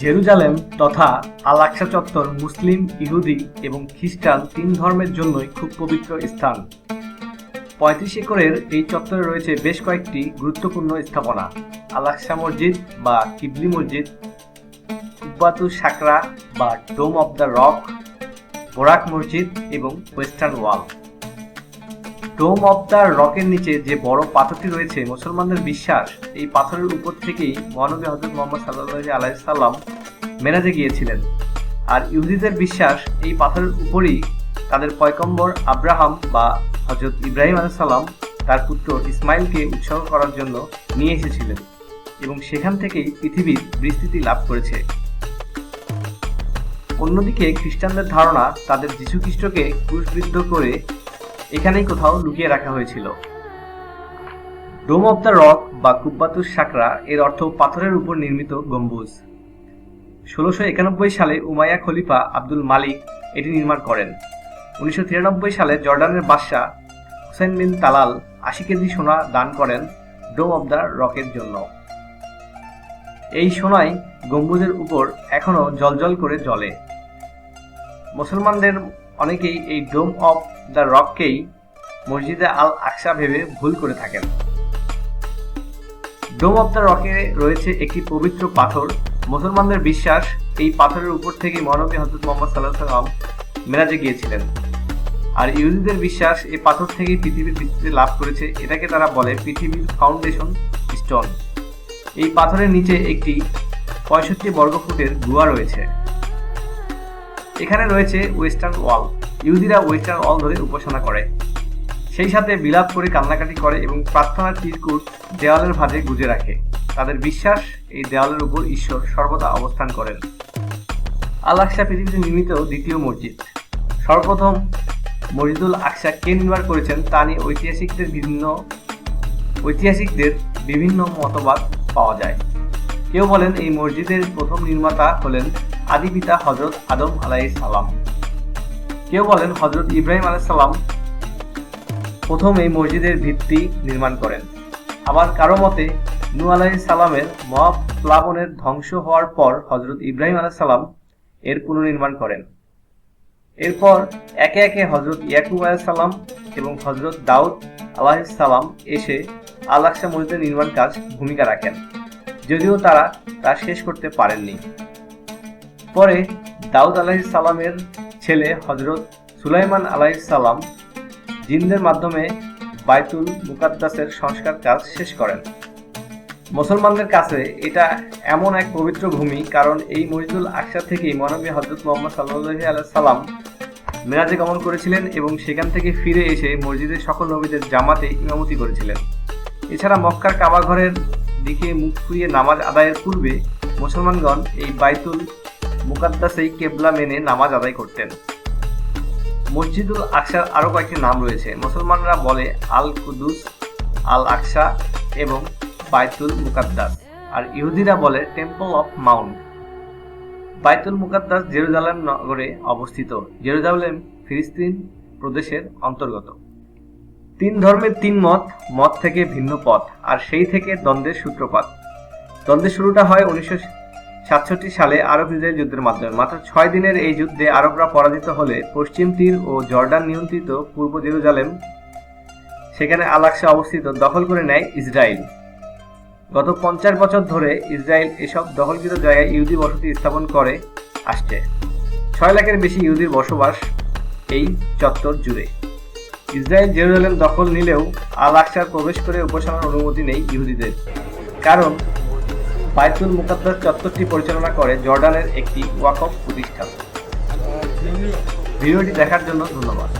Jerusalem তথা আল আকসা চত্বর মুসলিম, ইহুদি এবং খ্রিস্টান তিন ধর্মের জন্যই খুব পবিত্র স্থান। পঁয়ত্রিশ একরের এই চত্বরে রয়েছে বেশ কয়েকটি গুরুত্বপূর্ণ স্থাপনা। আল আকসা মসজিদ বা কিবলি মসজিদ কুব্বাতু সাকরা বা dome of the rock, Buraq মসজিদ এবং western wall. Dome of the রকের নিচে যে বড় পাথরটি রয়েছে, মুসলমানদের বিশ্বাস, এই পাথরের উপর থেকেই মহানবী হজরত মোহাম্মদ সাল্লাহ আলাইসাল্লাম মেরাজে গিয়েছিলেন। আর ইহুদিদের বিশ্বাস, এই পাথরের উপরই তাদের পয়কম্বর আব্রাহাম বা হজরত ইব্রাহিম আলাইসাল্লাম তার পুত্র ইসমাইলকে উৎসর্গ করার জন্য নিয়ে এসেছিলেন এবং সেখান থেকেই পৃথিবীর বিস্তৃতি লাভ করেছে। অন্যদিকে খ্রিস্টানদের ধারণা, তাদের যীশুখ্রিস্টকে ক্রুশবিদ্ধ করে এখানেই কোথাও লুকিয়ে রাখা হয়েছিল। ডোম অব দ্য রক বা কুব্বাতুস সাকরা এর অর্থ পাথরের উপর নির্মিত গম্বুজ। ষোলোশো একানব্বই সালে উমাইয়া খলিফা আব্দুল মালিক এটি নির্মাণ করেন। উনিশশো তিরানব্বই সালে জর্ডানের বাদশাহ হুসেন বিন তালাল আশি কেজি সোনা দান করেন ডোম অব দ্য রকের জন্য। এই সোনাই গম্বুজের উপর এখনও জলজল করে জ্বলে। মুসলমানদের অনেকেই এই ডোম অফ দ্য রককেই মসজিদে আল আকসা ভেবে ভুল করে থাকেন। ডোম অফ দ্য রকে রয়েছে একটি পবিত্র পাথর। মুসলমানদের বিশ্বাস এই পাথরের উপর থেকে মহানবী হজরত মোহাম্মদ সাল্লাহ সাল্লাম মেরাজে গিয়েছিলেন। আর ইহুদিদের বিশ্বাস এই পাথর থেকেই পৃথিবীর ভিত্তিতে লাভ করেছে, এটাকে তারা বলে পৃথিবীর ফাউন্ডেশন স্টোন। এই পাথরের নিচে একটি পঁয়ষট্টি বর্গফুটের গুহা রয়েছে। এখানে রয়েছে ওয়েস্টার্ন ওয়াল। ইহুদিরা ওয়েস্টার্ন ওয়াল ধরে উপাসনা করে। সেই সাথে বিলাপ করে কান্নাকাটি করে এবং প্রার্থনার চিরকুট দেওয়ালের ভাঁজে গুজে রাখে। তাদের বিশ্বাস এই দেওয়ালের উপর ঈশ্বর সর্বদা অবস্থান করেন। আল আকসা পৃথিবীতে নির্মিত দ্বিতীয় মসজিদ। সর্বপ্রথম মসজিদুল আকসা কে নির্মাণ করেছেন তা নিয়ে ঐতিহাসিকদের বিভিন্ন ঐতিহাসিকদের বিভিন্ন মতবাদ পাওয়া যায়। কেউ বলেন এই মসজিদের প্রথম নির্মাতা হলেন আদি পিতা হজরত আদম আলাইহিস সালাম। কেউ বলেন হজরত ইব্রাহিম আলাইহিস সালাম প্রথম এই মসজিদের ভিত্তি নির্মাণ করেন। আবার কারও মতে নু আলাইহিস সালামের মহাপ্লাবনের ধ্বংস হওয়ার পর হজরত ইব্রাহিম আলাইহিস সালাম এর পুনর্নির্মাণ করেন। এরপর একে একে হজরত ইয়াকুব আলাইহিস সালাম এবং হজরত দাউদ আলাইহিস সালাম এসে আল আকসা মসজিদের নির্মাণ কাজ ভূমিকা রাখেন। যদিও তারা তা শেষ করতে পারেননি। পরে দাউদ আলাইহিস সালামের ছেলে হজরত সুলাইমান সালাম জিনদের মাধ্যমে বাইতুল মুকাদ্দাসের সংস্কার কাজ শেষ করেন। মুসলমানদের কাছে এটা এমন এক পবিত্র ভূমি, কারণ এই মসজিদুল আকসা থেকেই মহানবী হজরত মোহাম্মদ সাল্লাহ আলাইহি সাল্লাম মেরাজে গমন করেছিলেন এবং সেখান থেকে ফিরে এসে মসজিদের সকল নবীদের জামাতে ইমামতি করেছিলেন। এছাড়া মক্কার কাবাঘরের দিকে মুখ ফুরিয়ে নামাজ আদায়ের পূর্বে মুসলমানগণ এই বাইতুল মুকাদ্দাসেই কেবলা মেনে নামাজ আদায় করতেন। মসজিদুল আকসার আরও কয়েকটি নাম রয়েছে। মুসলমানরা বলে আল কুদুস, আল আকসা এবং বাইতুল মুকাদ্দাস। আর ইহুদিরা বলে টেম্পল অফ মাউন্ট। বাইতুল মুকাদ্দাস জেরুজালেম নগরে অবস্থিত। জেরুজালেম ফিলিস্তিন প্রদেশের অন্তর্গত। তিন ধর্মের তিন মত মত থেকে ভিন্ন পথ। আর সেই থেকে দ্বন্দ্বের সূত্রপাত। দ্বন্দ্বের শুরুটা হয় উনিশশো সাতষট্টি সালে আরব ইসরায়েল যুদ্ধের মাধ্যমে। মাত্র ছয় দিনের এই যুদ্ধে আরবরা পরাজিত হলে পশ্চিম তীর ও জর্ডান নিয়ন্ত্রিত পূর্ব জেরুজালেম, সেখানে আলাকসা অবস্থিত, দখল করে নেয় ইসরায়েল। গত পঞ্চাশ বছর ধরে ইসরায়েল এসব দখলকৃত জায়গায় ইহুদি বসতি স্থাপন করে আসছে। ছয় লাখের বেশি ইহুদির বসবাস এই চত্বর জুড়ে। ইসরায়েল জেরুজালেম দখল নিলেও আল আকসার প্রবেশ করে উপাসনার অনুমতি নেই ইহুদিদের। কারণ বাইতুল মুকাদ্দাস চত্বরটি পরিচালনা করে জর্ডানের একটি ওয়াকফ প্রতিষ্ঠান। ভিডিওটি দেখার জন্য ধন্যবাদ।